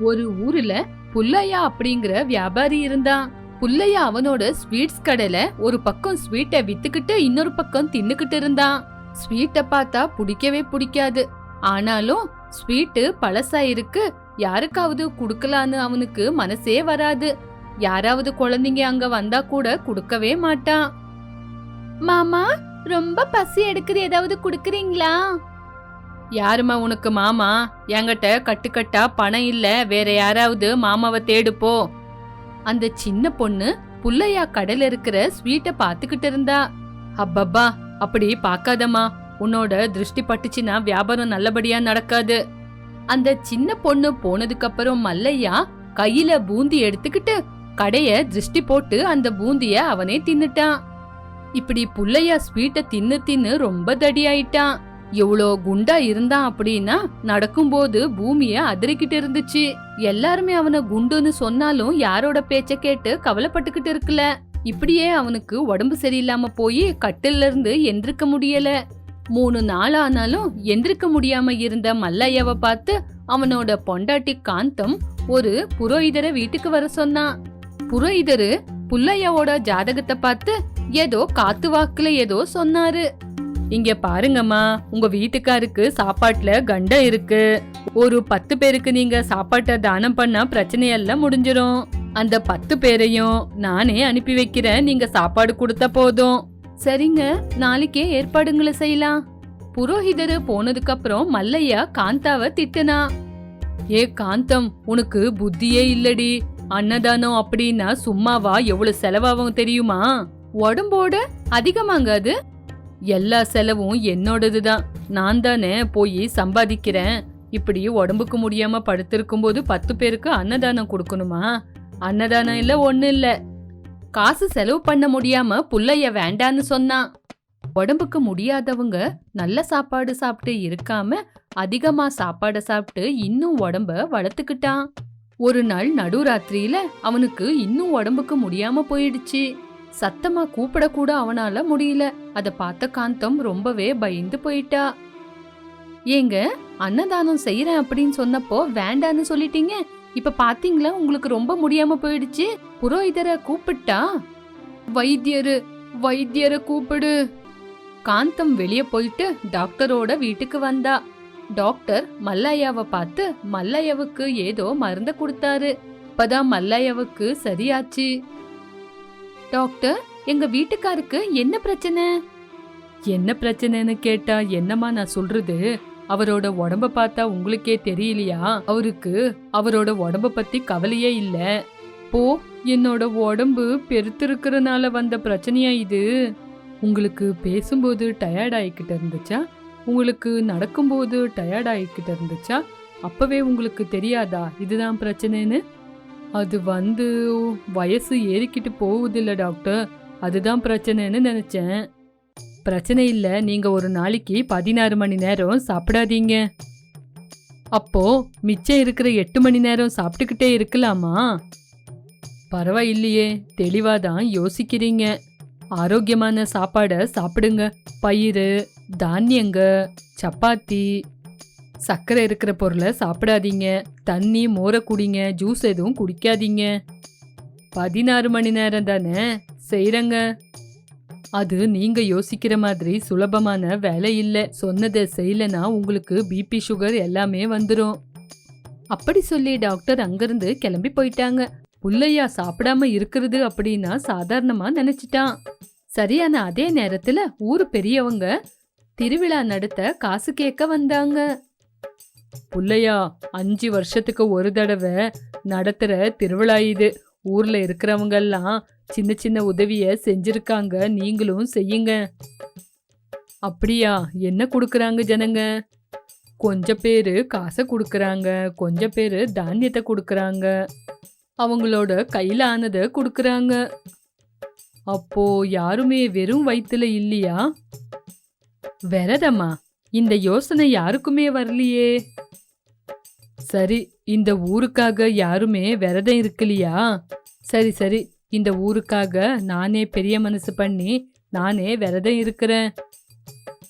ஒரு ஊர்ல புல்லையா அப்படிங்கிற வியாபாரி இருந்தான். புல்லையா அவனோட ஸ்வீட்ஸ் கடையில ஒரு பக்கம் ஸ்வீட்டை வித்துக்கிட்டு இன்னொரு பக்கம் தின்னுக்கிட்டு இருந்தான். ஸ்வீட்டை பார்த்தா பிடிக்கவே பிடிக்காது. ஆனாலும் ஸ்வீட்டு பழசா இருக்கு. யாருக்காவது குடுக்கலான்னு அவனுக்கு மனசே வராது. யாராவது குழந்தைங்க அங்க வந்தா கூட குடுக்கவே மாட்டான். மாமா ரொம்ப பசி எடுக்குது. ஏதாவது குடுக்குறீங்களா? யாரும்மா உனக்கு மாமா? என்கிட்ட கட்டுக்கட்டா பணம் இல்ல. வேற யாராவது மாமாவை தேடுப்போ அந்த சின்ன பொண்ணு புள்ளையா கடையில இருக்கிற ஸ்வீட்டை பாத்துக்கிட்டு இருந்தா. அப்பப்பா அப்படி பாக்காதம்மா உன்னோட திருஷ்டி பட்டுச்சுன்னா வியாபாரம் நல்லபடியா நடக்காது. அந்த சின்ன பொண்ணு போனதுக்கு அப்புறம் மல்லையா கையில பூந்தி எடுத்துக்கிட்டு கடைய திருஷ்டி போட்டு அந்த பூந்திய அவனே தின்னுட்டான். இப்படி புள்ளையா ஸ்வீட்டை தின்னு தின்னு ரொம்ப தடியாயிட்டான் எவ்வளோ குண்டா இருந்தான் அப்படின்னா நடக்கும்போது பூமிய அதிரிக்கிட்டு இருந்துச்சு. எல்லாருமே அவனை குண்டுன்னு சொன்னாலும் யாரோட பேச்ச கேட்டு கவலைப்பட்டுக்கிட்டு இருக்கல. இப்படியே அவனுக்கு உடம்பு சரியில்லாம போய் கட்டில இருந்து எந்திருக்க முடியல. மூணு நாள் ஆனாலும் எந்திருக்க முடியாம இருந்த மல்லையாவை பார்த்து அவனோட பொண்டாட்டி காந்தம் ஒரு புரோகிதரை வீட்டுக்கு வர சொன்னான் புரோகிதரு புள்ளையாவோட ஜாதகத்தை பார்த்து ஏதோ காத்து வாக்குல ஏதோ சொன்னாரு. இங்க பாருங்கம்மா உங்க வீட்டுக்காருக்கு சாப்பாட்டுல கண்டம் இருக்கு. ஒரு பத்து பேருக்கு நீங்க சாப்பாட்டை தானம் பண்ணா பிரச்சனையெல்லாம் முடிஞ்சிரும். அந்த பத்து பேரையும் நானே அனுப்பி வைக்கிறேன் நீங்க சாப்பாடு கொடுத்தா போதும். சரிங்க நாளைக்கே ஏற்பாடுங்களை செய்யலாம். புரோஹிதர் போனதுக்கு அப்புறம் மல்லையா காந்தாவை திட்டுனா. ஏ காந்தம் உனக்கு புத்தியே இல்லடி. அன்னதானம் அப்படின்னா சும்மாவா எவ்வளவு செலவாகும் தெரியுமா? உடம்போட அதிகமாங்க அது. எல்லா செலவும் என்னோடது தான் நான் தானே போய் சம்பாதிக்கிறேன். இப்படி உடம்புக்கு முடியாம படுத்திருக்கும் போது பத்து பேருக்கு அன்னதானம் கொடுக்கணுமா? அன்னதானம் இல்ல ஒண்ணு இல்ல. காசு செலவு பண்ண முடியாம புள்ளைய வேண்டான்னு சொன்னான். உடம்புக்கு முடியாதவங்க நல்ல சாப்பாடு சாப்பிட்டு இருக்காம அதிகமா சாப்பாடு சாப்பிட்டு இன்னும் உடம்ப வளர்த்துக்கிட்டான். ஒரு நாள் நடுராத்திரியில அவனுக்கு இன்னும் உடம்புக்கு முடியாம போயிடுச்சு. சத்தமா கூப்பிடக்கூட அவனால முடியல. அத பார்த்த காந்தம் ரொம்பவே பயந்து போயிட்டா. ஏங்க அன்னதானம் செய்யறேன் அப்படின்னு சொன்னப்போ வேண்டான்னு சொல்லிட்டீங்க. இப்ப பாத்தீங்களா உங்களுக்கு ரொம்ப முடியாம போயிடுச்சு. புரோகிதரை கூப்பிட்டா? வைத்தியரு வைத்தியரை கூப்பிடு. காந்தம் வெளிய போயிட்டு டாக்டரோட வீட்டுக்கு வந்தா. டாக்டர் மல்லையாவை பார்த்து மல்லையாவுக்கு ஏதோ மருந்த கொடுத்தாரு. இப்பதான் மல்லையாவுக்கு சரியாச்சு. டாக்டர் எங்க வீட்டுக்காருக்கு என்ன பிரச்சனை? என்ன பிரச்சனைன்னு கேட்டா என்னம்மா நான் சொல்றது? அவரோட உடம்ப பார்த்தா உங்களுக்கே தெரியலையா? அவருக்கு அவரோட உடம்ப பத்தி கவலையே இல்ல. போ என்னோட உடம்பு பெருத்திருக்கிறனால வந்த பிரச்சனையா இது? உங்களுக்கு பேசும்போது டயர்ட் ஆகிக்கிட்டு இருந்துச்சா? உங்களுக்கு நடக்கும்போது டயர்ட் ஆகிக்கிட்டு இருந்துச்சா? அப்பவே உங்களுக்கு தெரியாதா? இதுதான் பிரச்சனைன்னு? அது வந்து வயசு ஏறிக்கிட்டு போகுதில்ல டாக்டர். அதுதான் பிரச்சனைன்னு நினைச்சேன். பிரச்சனை இல்லை நீங்க ஒரு நாளைக்கு பதினாறு மணி நேரம் சாப்பிடாதீங்க. அப்போ மிச்சம் இருக்கிற எட்டு மணி நேரம் சாப்பிட்டுக்கிட்டே இருக்கலாமா? பரவாயில்லையே தெளிவாதான் யோசிக்கிறீங்க. ஆரோக்கியமான சாப்பாடை சாப்பிடுங்க. பயிறு தானியங்க சப்பாத்தி சர்க்கரை இருக்கிற பொருளை சாப்பிடாதீங்க. தண்ணி மோரை குடிங்க ஜூஸ் எதுவும் குடிக்காதீங்க. பதினாறு மணி நேரம் தானே? செய்கிறங்க அது நீங்க யோசிக்கிற மாதிரி சுலபமான வேலை இல்லை. சொன்னதை செய்யலனா உங்களுக்கு பிபி சுகர் எல்லாமே வந்துடும் அப்படி சொல்லி டாக்டர் அங்கிருந்து கிளம்பி போயிட்டாங்க. புள்ளையா சாப்பிடாம இருக்கிறது அப்படின்னா சாதாரணமா நினைச்சிட்டான். சரியான அதே நேரத்துல ஊர் பெரியவங்க திருவிழா நடத்த காசு கேட்க வந்தாங்க. புள்ளையா அஞ்சு வருஷத்துக்கு ஒரு தடவை நடத்துகிற திருவிழா இது. ஊரில் இருக்கிறவங்கெல்லாம் சின்ன சின்ன உதவியை செஞ்சுருக்காங்க. நீங்களும் செய்யுங்க. அப்படியா? என்ன கொடுக்குறாங்க ஜனங்க? கொஞ்ச பேர் காசை கொடுக்குறாங்க. கொஞ்ச பேர் தானியத்தை கொடுக்குறாங்க. அவங்களோட கையில் ஆனதை கொடுக்குறாங்க. அப்போ யாருமே வெறும் வயிற்றுல இல்லையா? விரதமா? இந்த யோசனை யாருக்குமே வரலையே. சரி இந்த ஊருக்காக யாருமே விரதம் இருக்கலையா? சரி சரி இந்த ஊருக்காக நானே பெரிய மனசு பண்ணி நானே விரதம் இருக்கிறேன்.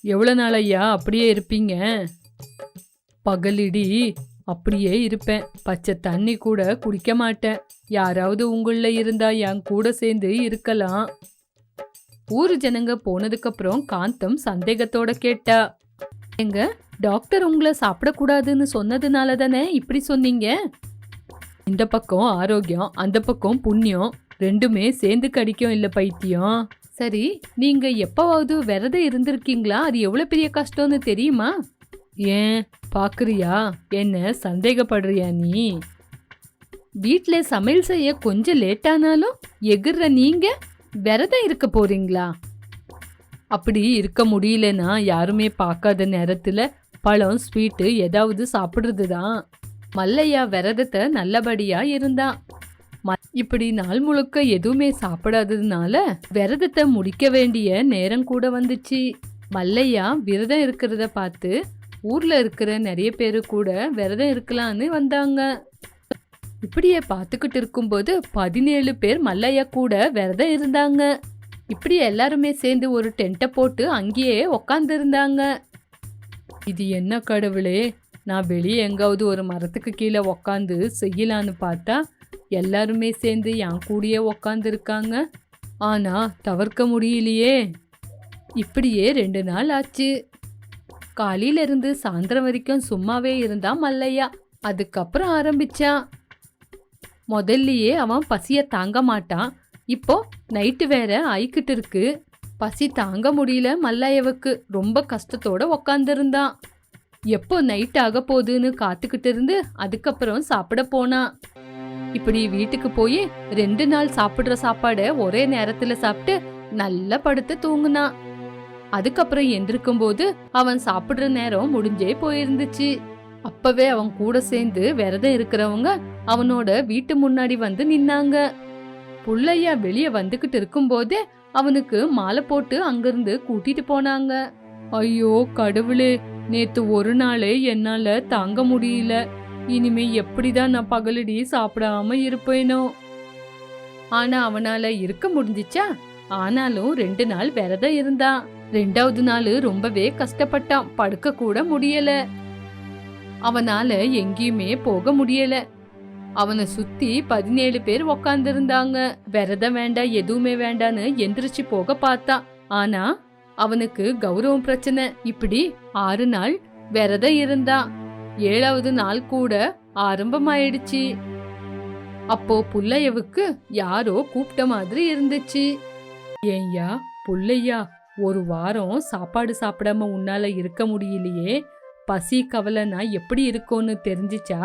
எவ்வளோ நாள் ஐயா அப்படியே இருப்பீங்க? பகலிடி அப்படியே இருப்பேன். பச்சை தண்ணி கூட குடிக்க மாட்டேன். யாராவது உங்களில் இருந்தா என் கூட சேர்ந்து இருக்கலாம். ஊர் ஜனங்க போனதுக்கப்புறம் காந்தம் சந்தேகத்தோட கேட்டா. எங்க? டாக்டர் உங்களை சாப்பிடக்கூடாதுன்னு சொன்னதுனால தானே இப்படி சொன்னீங்க? இந்த பக்கம் ஆரோக்கியம் அந்த பக்கம் புண்ணியம் ரெண்டுமே சேர்ந்து கடிக்கும் இல்லை பைத்தியம். சரி நீங்க எப்பவாவது விரதம் இருந்திருக்கீங்களா? அது எவ்வளோ பெரிய கஷ்டம்னு தெரியுமா? ஏன்? பாக்குறியா? என்ன சந்தேகப்படுறியா நீ? வீட்டில் சமையல் செய்ய கொஞ்சம் லேட்டானாலும் எகிர்ற நீங்க விரதம் இருக்க போறீங்களா? அப்படி இருக்க முடியலன்னா யாருமே பார்க்காத நேரத்தில் பழம் ஸ்வீட்டு ஏதாவது சாப்பிடுறது தான் மல்லையா விரதத்தை நல்லபடியா இருந்தான் ம- இப்படி நாள் முழுக்க எதுவுமே சாப்பிடாததுனால விரதத்தை முடிக்க வேண்டிய நேரம் கூட வந்துச்சு. மல்லையா விரதம் இருக்கிறத பார்த்து ஊர்ல இருக்கிற நிறைய பேரு கூட விரதம் இருக்கலான்னு வந்தாங்க. இப்படியே பார்த்துக்கிட்டு இருக்கும்போது பதினேழு பேர் மல்லையா கூட விரதம் இருந்தாங்க. இப்படி எல்லாருமே சேர்ந்து ஒரு டென்ட்டை போட்டு அங்கேயே உக்காந்துருந்தாங்க. இது என்ன கடவுளே? நான் வெளியே எங்காவது ஒரு மரத்துக்கு கீழே உக்காந்து செய்யலான்னு பார்த்தா எல்லாருமே சேர்ந்து என் கூடயே உக்காந்து இருக்காங்க தவிர்க்க முடியலையே. இப்படியே ரெண்டு நாள் ஆச்சு. காலையில இருந்து சாயந்தரம் வரைக்கும் சும்மாவே இருந்தான் மல்லையா? அதுக்கப்புறம் ஆரம்பிச்சான். முதல்லையே அவன் பசியை தாங்க மாட்டான். இப்போ நைட்டு வேற ஆயிக்கிட்டு இருக்கு. பசி தாங்க முடியல மல்லையவுக்கு. ரொம்ப கஷ்டத்தோட உக்காந்துருந்தான். எப்போ நைட் ஆக போகுதுன்னு காத்துக்கிட்டு இருந்து அதுக்கப்புறம் சாப்பிட போனான் இப்படி வீட்டுக்கு போய் ரெண்டு நாள் சாப்பிடுற சாப்பாடை ஒரே நேரத்துல சாப்பிட்டு நல்லா படுத்து தூங்குனான். அதுக்கப்புறம் எந்திருக்கும் போது அவன் சாப்பிடுற நேரம் முடிஞ்சே போயிருந்துச்சு. அப்பவே அவன் கூட சேர்ந்து விரதம் இருக்கிறவங்க அவனோட வீட்டு முன்னாடி வந்து நின்னாங்க. புள்ளையா வெளியே வந்துகிட்டு இருக்கும்போதே அவனுக்கு மாலை போட்டு அங்கிருந்து கூட்டிட்டு போனாங்க. ஐயோ கடவுளே நேத்து ஒரு நாளே என்னால தாங்க முடியல. இனிமே எப்படிதான் நான் பகலடி சாப்பிடாம இருப்பேனோ. ஆனா அவனால இருக்க முடிஞ்சிச்சா? ஆனாலும் ரெண்டு நாள் விரதம் இருந்தான் ரெண்டாவது நாள் ரொம்பவே கஷ்டப்பட்டான். படுக்க கூட முடியல. அவனால எங்கேயுமே போக முடியல. அவனை சுத்தி பதினேழு பேர் உக்காந்துருந்தாங்க. விரதம் வேண்டாம் எதுவுமே வேண்டான்னு எந்திரிச்சு போக பார்த்தான் ஆனா அவனுக்கு கௌரவம் பிரச்சனை. இப்படி ஆறு நாள் விரதம் இருந்தான் ஏழாவது நாள் கூட ஆரம்பமாயிடுச்சு. அப்போ புள்ளையவுக்கு யாரோ கூப்பிட்ட மாதிரி இருந்துச்சு. ஏய்யா புள்ளையா ஒரு வாரம் சாப்பாடு சாப்பிடாம உன்னால இருக்க முடியலையே. பசி கவலைனா எப்படி இருக்கும்னு தெரிஞ்சிச்சா?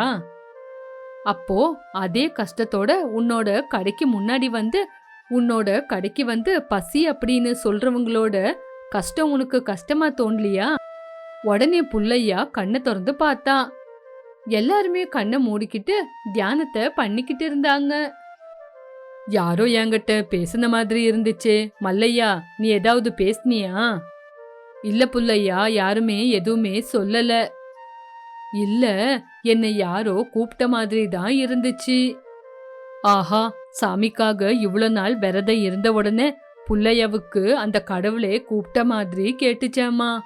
அப்போ அதே கஷ்டத்தோட உன்னோட கடைக்கு முன்னாடி வந்து உன்னோட கடைக்கு வந்து பசி அப்படின்னு சொல்றவங்களோட கஷ்டம் உனக்கு கஷ்டமா தோணலையா? உடனே புள்ளையா கண்ணை திறந்து பார்த்தான் எல்லாருமே கண்ணை மூடிக்கிட்டு தியானத்தை பண்ணிக்கிட்டு இருந்தாங்க. யாரோ என்கிட்ட பேசுன மாதிரி இருந்துச்சு. மல்லையா நீ ஏதாவது பேசினியா? இல்ல புள்ளையா யாருமே எதுவுமே சொல்லலை. இல்ல என்னை யாரோ கூப்பிட்ட மாதிரி தான் இருந்துச்சு. ஆஹா சாமிக்காக இவ்வளோ நாள் விரதம் இருந்த உடனே புள்ளையாவுக்கு அந்த கடவுளே கூப்பிட்ட மாதிரி கேட்டுச்சாமா?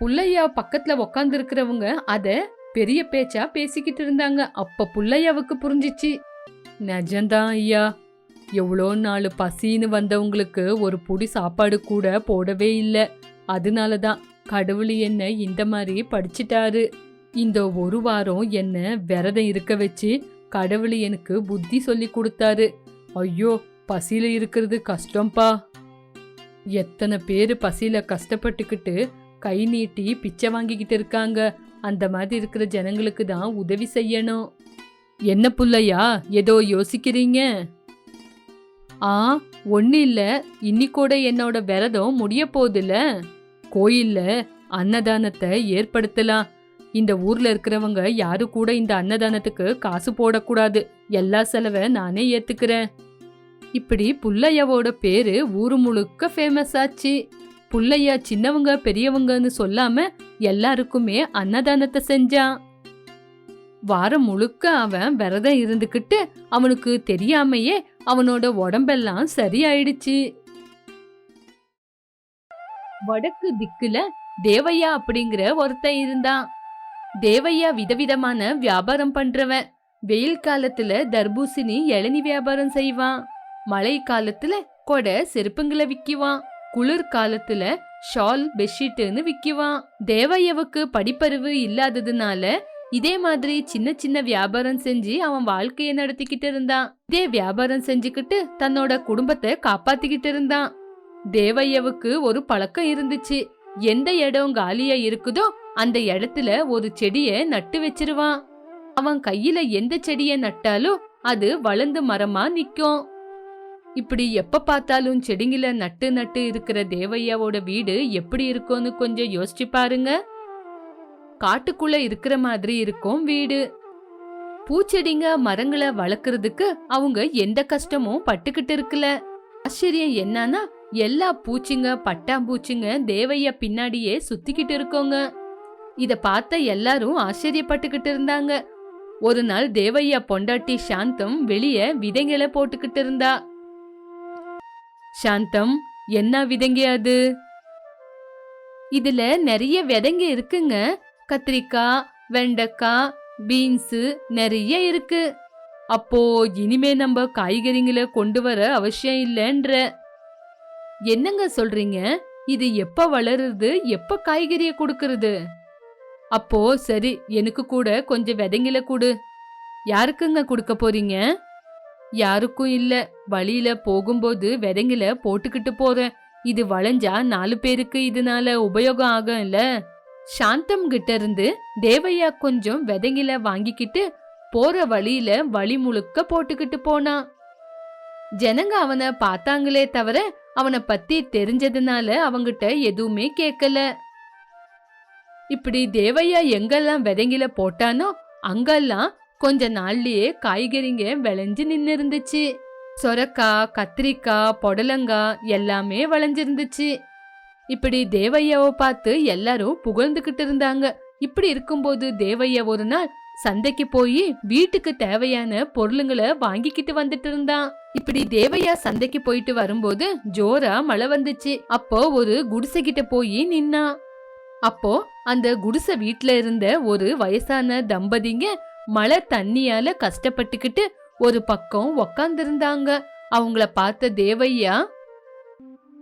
புள்ளையா பக்கத்துல உக்காந்து இருக்கிறவங்க அத பெரிய பேச்சா பேசிக்கிட்டு இருந்தாங்க. அப்ப புள்ளையாவுக்கு புரிஞ்சிச்சு. நிஜம்தான் ஐயா. எவ்வளோ நாள் பசின்னு வந்தவங்களுக்கு ஒரு புடி சாப்பாடு கூட போடவே இல்லை. அதனால தான் கடவுள் என்ன இந்த மாதிரி படிச்சிட்டாரு. இந்த ஒரு வாரம் என்ன விரதம் இருக்க வச்சு கடவுள் எனக்கு புத்தி சொல்லி கொடுத்தாரு. ஐயோ பசியில இருக்கிறது கஷ்டம்பா. எத்தனை பேர் பசியில கஷ்டப்பட்டுக்கிட்டு கை நீட்டி பிச்சை வாங்கிக்கிட்டு இருக்காங்க. அந்த மாதிரி இருக்கிற ஜனங்களுக்கு தான் உதவி செய்யணும். என்ன புள்ளையா ஏதோ யோசிக்கிறீங்க? ஆ ஒன்றும் இல்ல. இன்னிக்கூட என்னோட விரதம் முடிய போதில்லை கோயில்ல அன்னதானத்தை ஏற்படுத்தலாம். இந்த ஊர்ல இருக்கிறவங்க யாரு கூட இந்த அன்னதானத்துக்கு காசு போடக்கூடாது. எல்லா செலவை நானே ஏத்துக்கிறேன். இப்படி புள்ளையாவோட பேரு ஊரு முழுக்க ஃபேமஸ் ஆச்சு. புள்ளையா சின்னவங்க பெரியவங்கன்னு சொல்லாம எல்லாருக்குமே அன்னதானத்தை செஞ்சான். வாரம் முழுக்க அவன் விரதம் இருந்துக்கிட்டு அவனுக்கு தெரியாமையே அவனோட உடம்பெல்லாம் சரியாயிடுச்சு. வடக்கு திக்குல தேவையா அப்படிங்கிற ஒருத்தன் இருந்தான். தேவையா விதவிதமான வியாபாரம் பண்றவன். வெயில் காலத்துல தர்பூசணி இளநி வியாபாரம் செய்வான். மழை காலத்துல கொடை செருப்புங்களை விக்குவான். குளிர் காலத்துல ஷால் பெட்ஷீட்டுன்னு விக்குவான். தேவையவுக்கு படிப்பறிவு இல்லாததுனால இதே மாதிரி சின்ன சின்ன வியாபாரம் செஞ்சு அவன் வாழ்க்கைய நடத்திக்கிட்டு இருந்தான். இதே வியாபாரம் செஞ்சுக்கிட்டு தன்னோட குடும்பத்தை காப்பாத்திக்கிட்டு இருந்தான். தேவையவுக்கு ஒரு பழக்கம் இருந்துச்சு. எந்த இடம் காலியா இருக்குதோ அந்த இடத்துல ஒரு செடிய நட்டு வச்சிருவான். அவன் கையில எந்த செடிய நட்டாலும் அது வளர்ந்து மரமா நிக்கும். இப்படி எப்ப பார்த்தாலும் செடிங்கள நட்டு நட்டு இருக்கிற தேவையாவோட வீடு எப்படி இருக்கும்னு கொஞ்சம் யோசிச்சு பாருங்க. காட்டுக்குள்ள இருக்கிற மாதிரி இருக்கும் வீடு. பூச்செடிங்க மரங்களை வளர்க்கறதுக்கு அவங்க எந்த கஷ்டமும் பட்டுக்கிட்டு இருக்கல. ஆச்சரியம் என்னன்னா எல்லா பூச்சிங்க பட்டாம்பூச்சிங்க தேவையா பின்னாடியே சுத்திக்கிட்டு இருக்கோங்க. இத பார்த்த எல்லாரும் ஆச்சரியப்பட்டுக்கிட்டு இருந்தாங்க. ஒரு நாள் தேவையா பொண்டாட்டி சாந்தம் வெளிய விதைங்களை போட்டுக்கிட்டு இருந்தா. சாந்தம் என்ன விதைங்க அது? இதுல நிறைய விதைங்க இருக்குங்க. கத்திரிக்காய் வெண்டைக்காய் பீன்ஸ் நிறைய இருக்கு. அப்போ இனிமே நம்ம காய்கறிங்களை கொண்டு வர அவசியம் இல்லைன்ற. என்னங்க சொல்றீங்க? இது எப்ப வளருது? எப்ப காய்கறிய கொடுக்கறது? அப்போ சரி எனக்கு கூட கொஞ்சம் விதைங்கள கொடு. யாருக்குங்க கொடுக்க போறீங்க? யாருக்கும் இல்ல. வழியில போகும்போது விதைங்கள போட்டுக்கிட்டு போறேன். இது வளைஞ்சா நாலு பேருக்கு இதனால உபயோகம் ஆகும்ல. சாந்தம் கிட்ட இருந்து தேவையா கொஞ்சம் விதைங்கள வாங்கிக்கிட்டு போற வழியில வழி முழுக்க போட்டுக்கிட்டு போனா. ஜனங்க அவனை பார்த்தாங்களே தவிர அவனை பத்தி தெரிஞ்சதுனால அவங்கிட்ட எதுவுமே கேட்கல இப்படி தேவையா எங்கெல்லாம் விதைங்கள போட்டானோ அங்கெல்லாம் கொஞ்ச நாள்லயே காய்கறிங்க விளைஞ்சு நின்னு இருந்துச்சு சொரக்காய் கத்திரிக்காய் புடலங்காய் எல்லாமே விளைஞ்சிருந்துச்சு. இப்படி தேவையாவை பார்த்து எல்லாரும் புகழ்ந்துகிட்டு இருந்தாங்க. இப்படி இருக்கும்போது தேவையா ஒரு நாள் சந்தைக்கு போய் வீட்டுக்கு தேவையான பொருளுங்களை வாங்கிக்கிட்டு வந்துட்டு இருந்தான். இப்படி தேவையா சந்தைக்கு போயிட்டு வரும்போது ஜோரா மழை வந்துச்சு. அப்போ ஒரு குடிசை கிட்ட போய் நின்னான். அப்போ அந்த குடிசை வீட்ல இருந்த ஒரு வயசான தம்பதிங்க மழை தண்ணியால கஷ்டப்பட்டுக்கிட்டு ஒரு பக்கம் உக்காந்துருந்தாங்க. அவங்கள பார்த்த தேவையா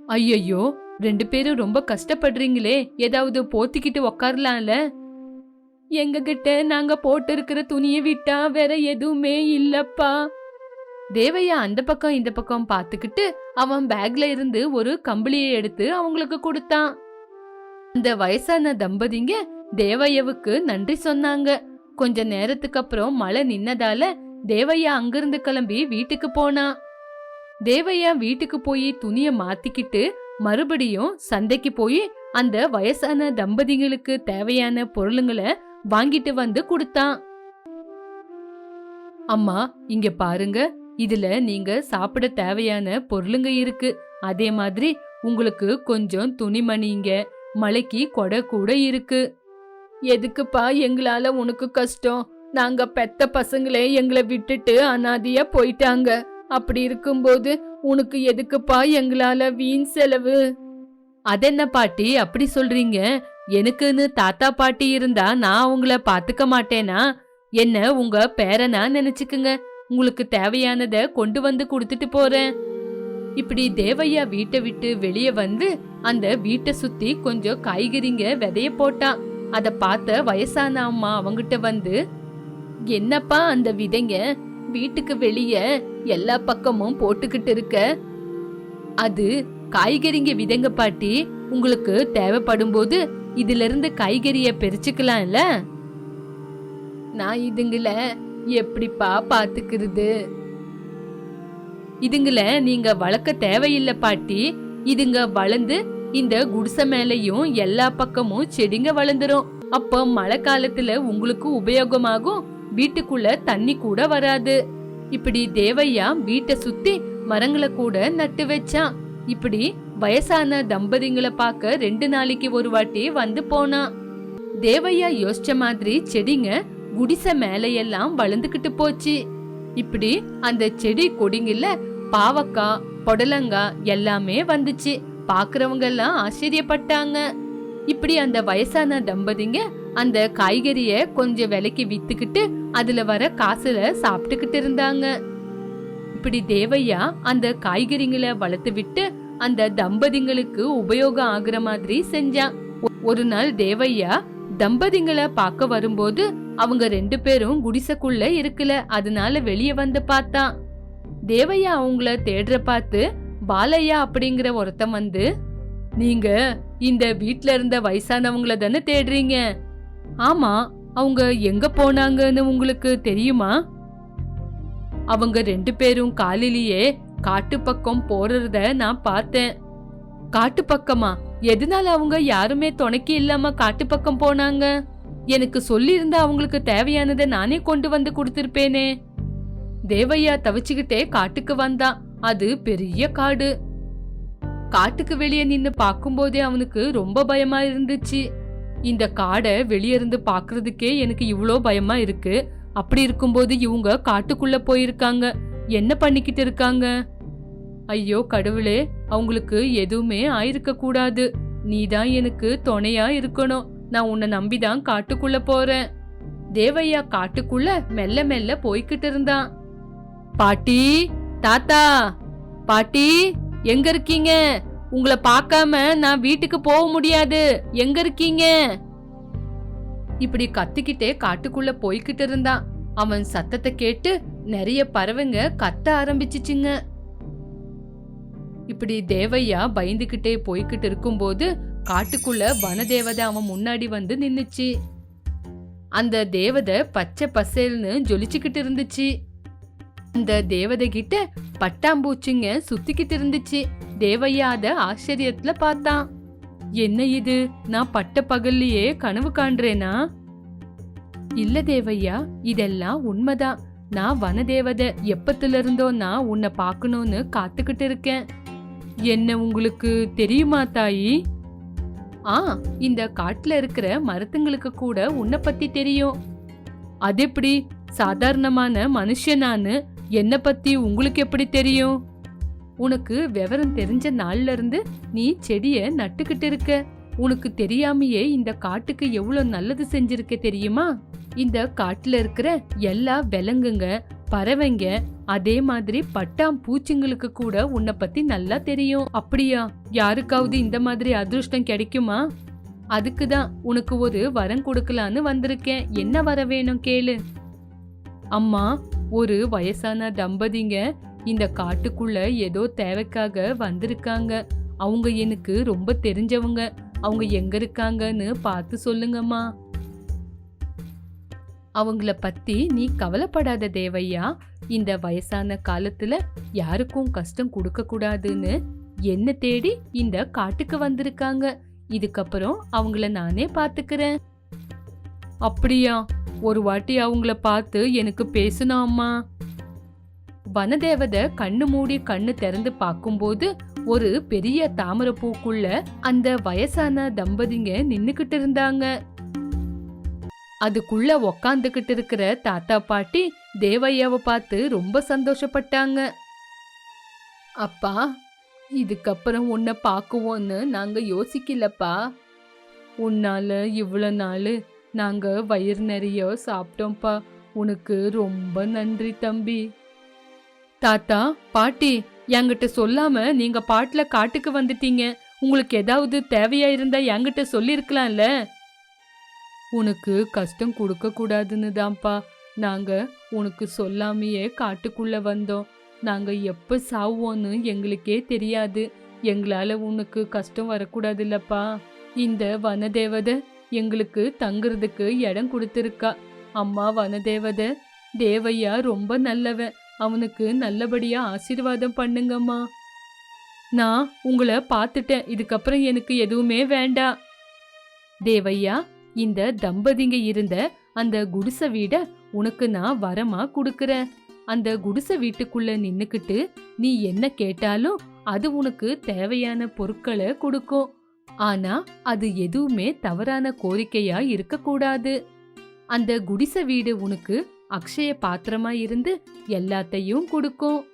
ஐயையோ ரெண்டு பேரும் ரொம்ப கஷ்டப்படுறீங்களே. ஏதாவது போத்திக்கிட்டு உக்காரலாம்ல. எங்ககிட்ட நாங்க போட்டு இருக்கிற துணியை விட்டா வேற எதுவுமே இல்லப்பா. தேவையா அந்த பக்கம் இந்த பக்கம் பார்த்துக்கிட்டு அவன் பேக்ல இருந்து ஒரு கம்பளியை எடுத்து அவங்களுக்கு கொடுத்தான். அந்த வயசான தம்பதிங்க தேவையவுக்கு நன்றி சொன்னாங்க. கொஞ்ச நேரத்துக்கு அப்புறம் மழை நின்னதால தேவையா அங்கிருந்து கிளம்பி வீட்டுக்கு போனான் தேவையா வீட்டுக்கு போய் துணிய மாத்திக்கிட்டு மறுபடியும் சந்தைக்கு போய் அந்த வயசான தம்பதிங்களுக்கு தேவையான பொருளுங்களை வாங்கிட்டு வந்து கொடுத்தான். அம்மா இங்க பாருங்க. இதுல நீங்க சாப்பிட தேவையான பொருளுங்க இருக்கு. அதே மாதிரி உங்களுக்கு கொஞ்சம் துணிமணிங்க மலைக்கு கொடை கூட இருக்கு. எதுக்குப்பா எங்களால உனக்கு கஷ்டம்? நாங்க பெத்த பசங்களே எங்களை விட்டுட்டு அனாதியா போயிட்டாங்க. அப்படி இருக்கும்போது உனக்கு எதுக்குப்பா எங்களால வீண் செலவு? அதென்ன பாட்டி அப்படி சொல்றீங்க? எனக்குன்னு தாத்தா பாட்டி இருந்தா நான் உங்கள பாத்துக்க மாட்டேனா? என்ன உங்க பேரனா நினைச்சுக்குங்க. உங்களுக்கு தேவையானத கொண்டு வந்து கொடுத்துட்டு போறேன். இப்படி தேவையா வீட்டை விட்டு வெளியே வந்து அந்த வீட்டை சுத்தி கொஞ்சம் காய்கறிங்க விதைய போட்டான். அத பார்த்த வயசான அம்மா அவங்கிட்ட வந்து என்னப்பா அந்த விதைங்க? வீட்டுக்கு வெளியே எல்லா பக்கமும் போட்டுக்கிட்டு இருக்க? அது காய்கறிங்க விதைங்க பாட்டி. உங்களுக்கு தேவைப்படும் போது இதுல இருந்து காய்கறிய பிரிச்சுக்கலாம்ல? நான் இதுங்கள எப்படிப்பா பாத்துக்கிறது? இதுங்கள நீங்க வளர்க்க தேவையில்லை பாட்டி. இதுங்க வளர்ந்து இந்த குடிசை மேலையும் எல்லா பக்கமும் செடிங்க வளர்ந்துரும். அப்போ மழை காலத்துல உங்களுக்கு உபயோகமாகும் வீட்டுக்குள்ள தண்ணி கூட வராது. இப்படி தேவையா வீட்டை சுத்தி மரங்களை கூட நட்டு வச்சான். இப்படி வயசான தம்பதிங்களை பார்க்க ரெண்டு நாளைக்கு ஒரு வாட்டி வந்து போனான் தேவையா யோசிச்ச மாதிரி செடிங்க குடிசை மேலையெல்லாம் வளர்ந்துகிட்டு போச்சு. இப்படி அந்த செடி கொடிங்கல்ல பாவக்காய் புடலங்காய் எல்லாமே வந்துச்சு. பாக்குறவங்க எல்லாம் ஆச்சரியப்பட்டாங்க. இப்படி அந்த வயசான தம்பதிங்க அந்த காய்கறிய கொஞ்சம் விலைக்கு வித்துக்கிட்டு அதுல வர காசுல சாப்பிட்டுக்கிட்டு இருந்தாங்க. இப்படி தேவையா அந்த காய்கறிங்களை வளர்த்து விட்டு அந்த தம்பதிங்களுக்கு உபயோகம் ஆகுற மாதிரி செஞ்சான் ஒரு நாள் தேவையா தம்பதிங்களை பார்க்க வரும்போது அவங்க ரெண்டு பேரும் குடிசைக்குள்ள இருக்கல அதனால வெளியே வந்து பார்த்தான் தேவையா அவங்கள தேடுற பார்த்து பாலையா அப்படிங்கிற ஒருத்தன் வந்து நீங்க இந்த வீட்ல இருந்த வயசானவங்கள தானே தேடுறீங்க? ஆமா அவங்க எங்க போனாங்கன்னு உங்களுக்கு தெரியுமா? அவங்க ரெண்டு பேரும் காலிலேயே காட்டு பக்கம் போறத நான் பார்த்தேன். காட்டு பக்கமா எதனால அவங்க யாருமே துணைக்கு இல்லாம காட்டு பக்கம் போனாங்க? எனக்கு சொல்லியிருந்தா அவங்களுக்கு தேவையானதை நானே கொண்டு வந்து கொடுத்திருப்பேனே. தேவையா தவிச்சுக்கிட்டே காட்டுக்கு வந்தான் அது பெரிய காடு. காட்டுக்கு வெளியே நின்னு பார்க்கும்போதே அவனுக்கு ரொம்ப பயமா இருந்துச்சு. இந்த காடை வெளியே இருந்து பாக்குறதுக்கே எனக்கு இவ்வளோ பயமா இருக்கு. அப்படி இருக்கும்போது இவங்க காட்டுக்குள்ள போயிருக்காங்க. என்ன பண்ணிக்கிட்டு இருக்காங்க? ஐயோ கடவுளே அவங்களுக்கு எதுவுமே ஆயிருக்க கூடாது. நீதான் எனக்கு துணையா இருக்கணும். நான் உன்னை நம்பிதான் காட்டுக்குள்ள போறேன். தேவையா காட்டுக்குள்ள மெல்ல மெல்ல போய்கிட்டு இருந்தான். பாட்டி தாத்தா பாட்டி எங்க இருக்கீங்க? உங்களை பார்க்காம நான் வீட்டுக்கு போக முடியாது. எங்க இருக்கீங்க? இப்படி கத்திக்கிட்டே காட்டுக்குள்ள போய்கிட்டு இருந்தான். அவன் சத்தத்தை கேட்டு நிறைய பறவைங்க கத்த ஆரம்பிச்சிச்சுங்க. இப்படி தேவையா பயந்துகிட்டே போய்கிட்டு இருக்கும்போது காட்டுக்குள்ள வனதேவதை அவன் முன்னாடி வந்து நின்னுச்சு. அந்த தேவதை பச்சை பசேல்னு ஜொலிச்சுக்கிட்டு இருந்துச்சு. அந்த தேவதை கிட்ட பட்டாம்பூச்சிங்க சுத்திக்கிட்டு இருந்துச்சு. தேவையா அத ஆச்சரியத்துல பார்த்தான். என்ன இது? நான் பட்ட பகல்லையே கனவு காண்றேனா? இல்ல தேவையா இதெல்லாம் உண்மைதான். நான் வனதேவதை எப்பத்துல இருந்தோ நான் உன்னை பார்க்கணும்னு காத்துக்கிட்டு இருக்கேன். என்ன உங்களுக்கு தெரியுமா தாயி? ஆ இந்த காட்டுல இருக்கிற மரத்துங்களுக்கு கூட உன்னை பத்தி தெரியும். அது எப்படி சாதாரணமான மனுஷனானு என்ன பத்தி உங்களுக்கு எப்படி தெரியும்? உனக்கு விவரம் தெரிஞ்ச நாள்ல இருந்து நீ செடிய நட்டுக்கிட்டு இருக்க. உனக்கு தெரியாமையே இந்த காட்டுக்கு எவ்வளவு நல்லது செஞ்சிருக்க தெரியுமா? இந்த காட்டுல இருக்கிற எல்லா விலங்குங்க பறவைங்க அதே மாதிரி பட்டாம் பூச்சிங்களுக்கு கூட உன்னை பத்தி நல்லா தெரியும். அப்படியா? யாருக்காவது இந்த மாதிரி அதிர்ஷ்டம் கிடைக்குமா? அதுக்கு தான் உனக்கு ஒரு வரம் கொடுக்கலான்னு வந்திருக்கேன். என்ன வர வேணும் கேளு. அம்மா ஒரு வயசான தம்பதிங்க இந்த காட்டுக்குள்ள ஏதோ தேவைக்காக வந்திருக்காங்க. அவங்க எனக்கு ரொம்ப தெரிஞ்சவங்க. அவங்க எங்க இருக்காங்கன்னு பார்த்து சொல்லுங்கம்மா. அவங்கள பத்தி நீ கவலைப்படாத தேவையா? இந்த வயசான காலத்துல யாருக்கும் கஷ்டம் கொடுக்க கூடாதுன்னு என்ன தேடி இந்த காட்டுக்கு வந்திருக்காங்க. இதுக்கப்புறம் அவங்கள நானே பாத்துக்கிறேன். அப்படியா? ஒரு வாட்டி அவங்கள பார்த்து எனக்கு பேசணும் அம்மா வனதேவதை கண்ணு மூடி கண்ணு திறந்து பார்க்கும்போது ஒரு பெரிய தாமரை பூக்குள்ள அந்த வயசான தம்பதிங்க நின்னுக்கிட்டு இருந்தாங்க. அதுக்குள்ள உக்காந்துகிட்டு இருக்கிற தாத்தா பாட்டி தேவையாவை பார்த்து ரொம்ப சந்தோஷப்பட்டாங்க. அப்பா இதுக்கப்புறம் உன்னை பார்க்குவோன்னு நாங்க யோசிக்கலப்பா. உன்னால இவ்வளோ நாள் நாங்க வயிறு நிறைய சாப்பிட்டோம்ப்பா. உனக்கு ரொம்ப நன்றி தம்பி. தாத்தா பாட்டி என்கிட்ட சொல்லாம நீங்க பாட்டுல காட்டுக்கு வந்துட்டீங்க. உங்களுக்கு ஏதாவது தேவையா இருந்தா என்கிட்ட சொல்லியிருக்கலாம்ல உனக்கு கஷ்டம் கொடுக்க கூடாதுன்னு தான்ப்பா நாங்க உனக்கு சொல்லாமையே காட்டுக்குள்ள வந்தோம். நாங்க எப்ப சாவோன்னு எங்களுக்கே தெரியாது. எங்களால உனக்கு கஷ்டம் வரக்கூடாதுல்லப்பா. இந்த வனதேவதை எங்களுக்கு தங்குறதுக்கு இடம் கொடுத்துருக்கா. அம்மா வனதேவதை தேவையா ரொம்ப நல்லவன் அவனுக்கு நல்லபடியா ஆசீர்வாதம் பண்ணுங்கம்மா. நான் உங்களை பார்த்துட்டேன். இதுக்கப்புறம் எனக்கு எதுவுமே வேண்டாம் தேவையா இந்த தம்பதிங்க இருந்த அந்த குடிசை வீட உனக்கு நான் வரமா கொடுக்கறேன். அந்த குடிசை வீட்டுக்குள்ள நின்னுக்கிட்டு நீ என்ன கேட்டாலும் அது உனக்கு தேவையான பொருட்களை கொடுக்கும். ஆனா அது எதுவுமே தவறான கோரிக்கையா இருக்கக்கூடாது. அந்த குடிசை வீடு உனக்கு அக்ஷய பாத்திரமா இருந்து எல்லாத்தையும் கொடுக்கும்.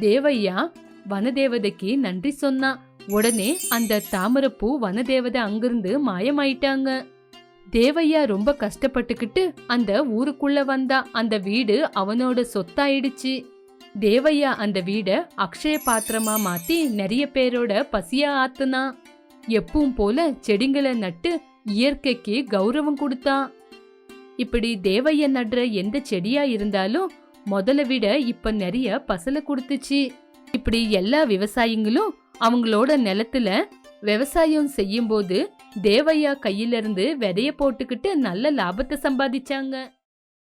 தேவையா? வனதேவதைக்கு நன்றி சொன்னான். உடனே அந்த தாமரப்பூ வனதேவதை அங்கிருந்து மாயமாயிட்டாங்க. தேவையா ரொம்ப கஷ்டப்பட்டுக்கிட்டு அந்த ஊருக்குள்ள வந்தான் அந்த வீடு அவனோட சொத்தாயிடுச்சு. தேவையா அந்த வீட அக்ஷய பாத்திரமா மாத்தி நிறைய பேரோட பசியா ஆத்துனான் எப்பவும் போல செடிங்களை நட்டு இயற்கைக்கு கௌரவம் கொடுத்தான். இப்படி தேவைய நடுற எந்த செடியா இருந்தாலும் முதல்ல விட இப்ப நிறைய பசலை கொடுத்துச்சு. இப்படி எல்லா விவசாயிங்களும் அவங்களோட நிலத்துல விவசாயம் செய்யும்போது தேவையா கையிலிருந்து விதைய போட்டுக்கிட்டு நல்ல லாபத்தை சம்பாதிச்சாங்க.